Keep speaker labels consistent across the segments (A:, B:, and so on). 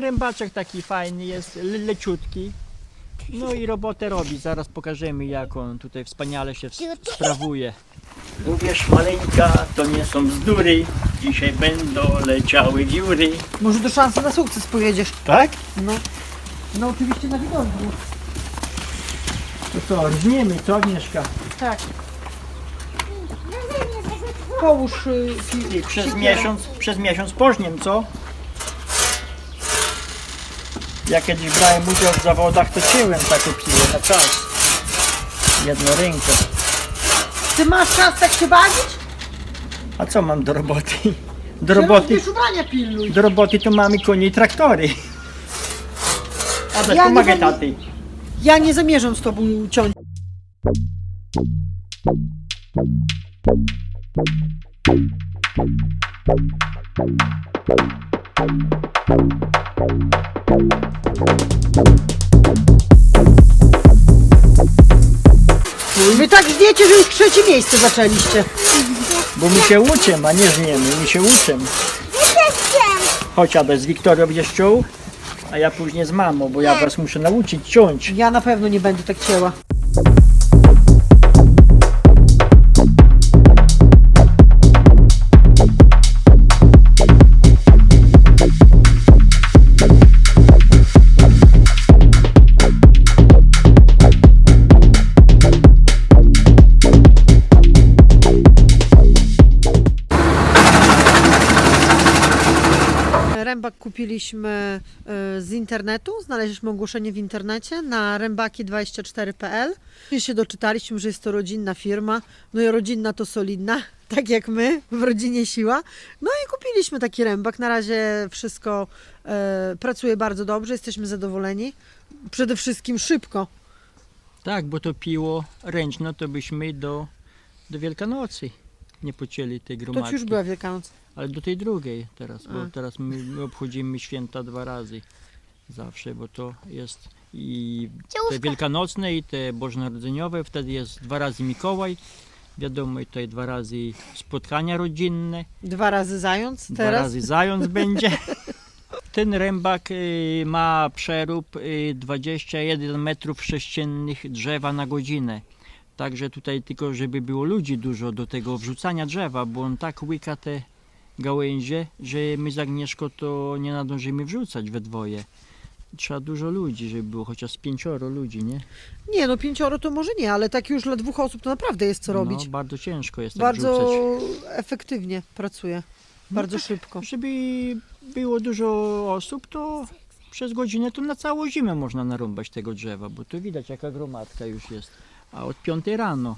A: ten rębaczek taki fajny jest, le leciutki. No i robotę robi. Zaraz pokażemy jak on tutaj wspaniale się sprawuje. Uwierz maleńka, to nie są bzdury. Dzisiaj będą leciały wióry.
B: Może do szansy na sukces pojedziesz.
A: Tak?
B: No. No oczywiście na widowni.
A: To co, rżniemy, co Agnieszka?
B: Tak. Połóż y, pi-
A: I przez
B: siekierę.
A: miesiąc, przez miesiąc pożniem, co? Jak kiedyś brałem udział w zawodach, to cięłem taką piłę na czas. Jedną ręką.
B: Ty masz czas tak się bawić?
A: A co mam do roboty? Do
B: Ty
A: roboty,
B: robisz ubrania pilnuj.
A: do roboty to mamy konie i traktory. A też
B: Ja nie
A: pomagaj
B: będę-
A: taty.
B: Ja nie zamierzam z tobą ciąć. Wiecie, że już trzecie miejsce zaczęliście.
A: Bo my się uczymy, a nie żniemy, my się uczymy. Chodź Adaś, z Wiktorią będziesz ciął, a ja później z mamą, bo ja was muszę nauczyć ciąć.
B: Ja na pewno nie będę tak cięła. Kupiliśmy e, z internetu, znaleźliśmy ogłoszenie w internecie na rębaki24.pl. I się doczytaliśmy, że jest to rodzinna firma, no i rodzinna to solidna, tak jak my, w rodzinie siła. No i kupiliśmy taki rębak, na razie wszystko e, pracuje bardzo dobrze, jesteśmy zadowoleni. Przede wszystkim szybko.
A: Tak, bo to piło ręczne, to byśmy do, do Wielkanocy nie pocięli tej
B: To
A: gromadki.
B: już była Wielkanoc.
A: Ale do tej drugiej teraz, bo
B: A.
A: teraz my, my obchodzimy święta dwa razy zawsze, bo to jest i te wielkanocne i te bożonarodzeniowe, wtedy jest dwa razy Mikołaj, wiadomo i tutaj dwa razy spotkania rodzinne,
B: Dwa razy zając,
A: dwa
B: teraz
A: razy zając będzie. Ten rębak y, ma przerób y, 21 metrów sześciennych drzewa na godzinę. Także tutaj tylko, żeby było ludzi dużo do tego wrzucania drzewa, bo on tak łyka te gałęzie, że my z Agnieszką to nie nadążymy wrzucać we dwoje. Trzeba dużo ludzi, żeby było chociaż pięcioro ludzi, nie?
B: Nie, no pięcioro to może nie, ale tak już dla dwóch osób to naprawdę jest co robić.
A: No, bardzo ciężko jest tak
B: Bardzo
A: wrzucać.
B: efektywnie pracuje. Bardzo szybko.
A: Żeby było dużo osób, to przez godzinę to na całą zimę można narąbać tego drzewa, bo tu widać jaka gromadka już jest. A od 5 rano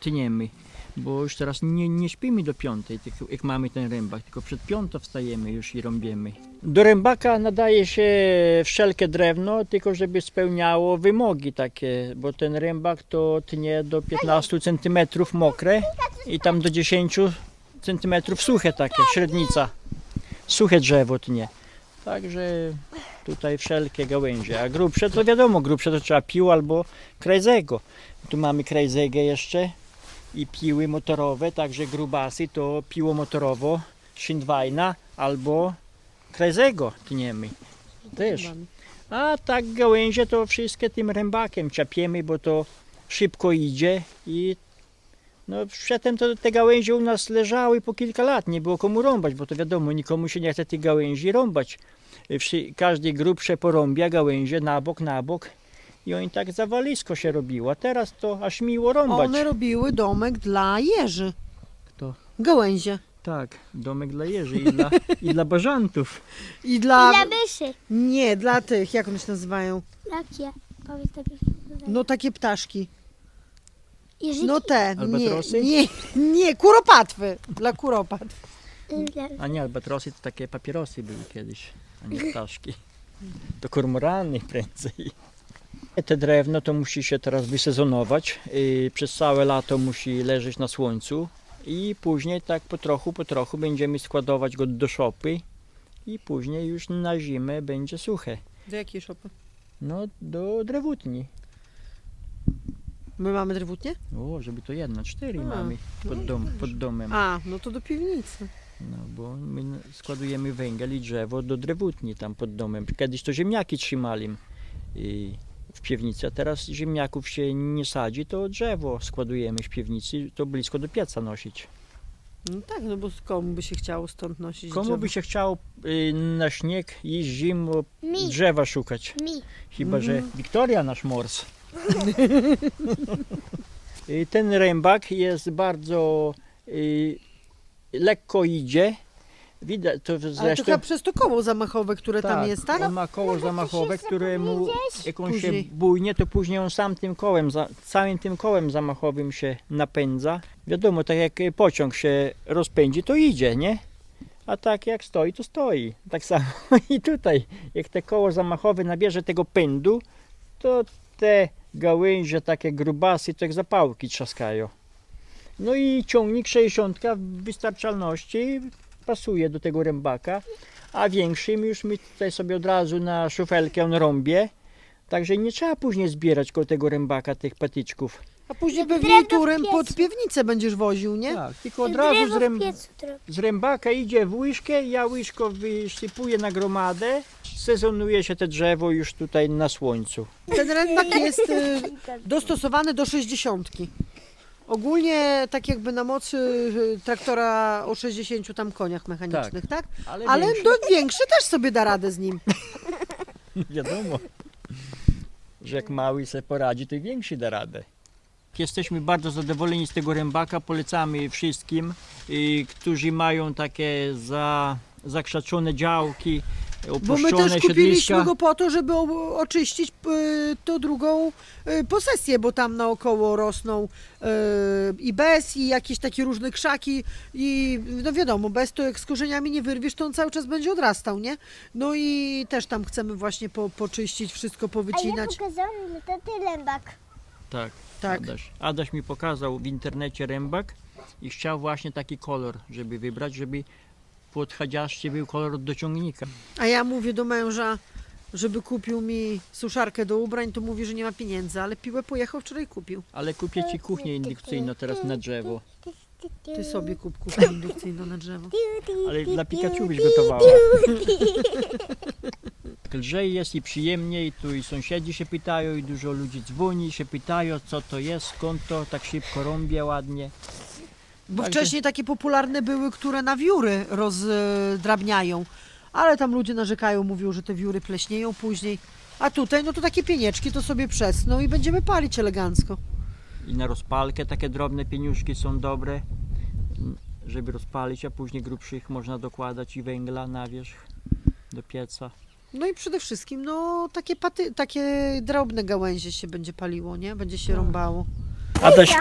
A: tniemy, bo już teraz nie, nie śpimy do 5, tylko jak mamy ten rębak, tylko przed piątą wstajemy już i rąbiemy. Do rębaka nadaje się wszelkie drewno, tylko żeby spełniało wymogi takie, bo ten rębak to tnie do 15 cm mokre i tam do 10 cm suche takie, średnica suche drzewo tnie. Także tutaj wszelkie gałęzie. A grubsze to wiadomo, grubsze to trzeba pił albo krajzego. Tu mamy krajzegę jeszcze i piły motorowe, także grubasy to piło motorowo Schindweina albo krajzego tniemy. Też. A tak gałęzie to wszystkie tym rębakiem czapiemy, bo to szybko idzie i no przedtem to te gałęzie u nas leżały po kilka lat, nie było komu rąbać, bo to wiadomo, nikomu się nie chce tych gałęzi rąbać. Wszy- Każdy grubsze porąbia gałęzie na bok, na bok i oni tak zawalisko się robiło, a teraz to aż miło rąbać.
B: One robiły domek dla jeży.
A: Kto?
B: Gałęzie.
A: Tak, domek dla jeży i dla, i dla bażantów.
B: I dla...
C: Dla myszy.
B: Nie, dla tych, jak one się nazywają?
C: Jakie? Powiedz najpierw.
B: No takie ptaszki.
C: Jerzyki?
B: No te, nie,
A: Albatrosy?
B: nie, nie, kuropatwy. Dla kuropatw.
A: A nie, albatrosy to takie papierosy były kiedyś, a nie ptaszki. To kormorany prędzej. Te drewno to musi się teraz wysezonować. Yy, Przez całe lato musi leżeć na słońcu i później tak po trochu, po trochu będziemy składować go do szopy i później już na zimę będzie suche.
B: Do jakiej szopy?
A: No do drewutni.
B: My mamy drewutnie?
A: O, żeby to jedna, cztery
B: A,
A: mamy pod, dom, pod domem.
B: A, no to do piwnicy.
A: No bo my składujemy węgiel i drzewo do drewutni tam pod domem. Kiedyś to ziemniaki trzymali i w piwnicy, a teraz ziemniaków się nie sadzi, to drzewo składujemy w piwnicy, to blisko do pieca nosić.
B: No tak, no bo komu by się chciało stąd nosić
A: Komu
B: drzewo?
A: by się chciało y, na śnieg i zimą
C: Mi.
A: drzewa szukać?
C: Mi.
A: Chyba, że
B: Mhm.
A: Wiktoria nasz mors. Ten rębak jest bardzo y, lekko idzie. Widać to
B: Ale to
A: zresztą.
B: chyba przez to koło zamachowe, które tam jest, tak?
A: On ma koło zamachowe, któremu jak on się
B: Później.
A: bujnie, to później on sam tym kołem, za, całym tym kołem zamachowym się napędza. Wiadomo, tak jak pociąg się rozpędzi, to idzie, nie? A tak jak stoi, to stoi. Tak samo i tutaj. Jak te koło zamachowe nabierze tego pędu, to te gałęzie, takie grubasy, to jak zapałki trzaskają. No i ciągnik 60 w wystarczalności pasuje do tego rębaka, a większym już my tutaj sobie od razu na szufelkę rąbie. Także nie trzeba później zbierać koło tego rębaka tych patyczków.
B: A później pewnie
C: drewno w
B: turem
C: piecu.
B: pod piwnicę będziesz woził, nie?
A: Tak, tylko od razu z,
C: w
A: ręb,
C: piecu trochę.
A: z rębaka idzie w łyżkę, ja łyżko wysypuję na gromadę, sezonuje się te drzewo już tutaj na słońcu.
B: Ten rębak jest y, dostosowany do 60. Ogólnie tak jakby na mocy y, traktora o 60 tam koniach mechanicznych, tak?
A: Ale,
B: Ale
A: większy-
B: do, większy też sobie da radę z nim.
A: Wiadomo, że jak mały se poradzi, to i większy da radę. Jesteśmy bardzo zadowoleni z tego rębaka, polecamy wszystkim, y, którzy mają takie za, zakrzaczone działki,
B: Bo my też kupiliśmy
A: siedliska.
B: go po to, żeby oczyścić y, tą drugą y, posesję, bo tam naokoło rosną y, i bez, i jakieś takie różne krzaki i no wiadomo, bez to jak z korzeniami nie wyrwiesz, to on cały czas będzie odrastał, nie? No i też tam chcemy właśnie po, poczyścić, wszystko
C: A ja
B: powycinać.
C: pokazałam, że to ty lębak.
A: Tak,
B: Tak.
A: Adaś. Adaś mi pokazał w internecie rębak i chciał właśnie taki kolor, żeby wybrać, żeby podchodziaszczy był kolor do ciągnika.
B: A ja mówię do męża, żeby kupił mi suszarkę do ubrań, to mówi, że nie ma pieniędzy, ale piłę pojechał wczoraj kupił.
A: Ale kupię ci kuchnię indukcyjną teraz na drzewo.
B: Ty sobie kup kuchnię indukcyjną na drzewo.
A: Ale dla Pikachu byś gotowała. Lżej jest i przyjemniej, tu i sąsiedzi się pytają i dużo ludzi dzwoni, się pytają co to jest, skąd to, tak szybko rąbie ładnie.
B: Bo
A: Także-
B: wcześniej takie popularne były, które na wióry rozdrabniają, ale tam ludzie narzekają, mówią, że te wióry pleśnieją później. A tutaj, no to takie pienieczki to sobie przesną i będziemy palić elegancko.
A: I na rozpalkę takie drobne pieniuszki są dobre, m, żeby rozpalić, a później grubszych można dokładać i węgla na wierzch do pieca.
B: No i przede wszystkim, no takie, paty, takie drobne gałęzie się będzie paliło, nie? Będzie się rąbało.
A: Adaś,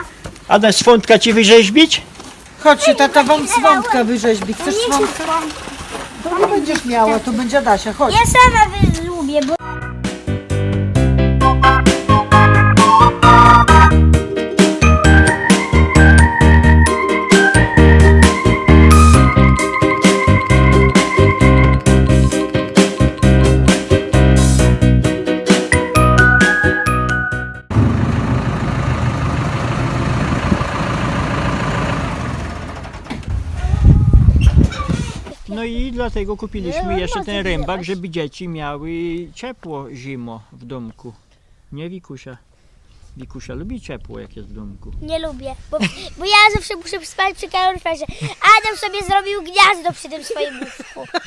A: Adaś swądka ci wyrzeźbić?
B: Chodźcie, tata wam swądka wyrzeźbi. Chcesz swądka? To nie będziesz miała, to będzie Adasia, chodź.
C: Ja sama wy- lubię, bo
A: dlatego kupiliśmy
C: Nie,
A: jeszcze ten rębak,
C: zbierać.
A: żeby dzieci miały ciepło zimo w domku. Nie Wikusia. Wikusia lubi ciepło jak jest w domku.
C: nie lubię. Bo, bo ja zawsze muszę spać przy kaloryferze. Adam sobie zrobił gniazdo przy tym swoim łóżku.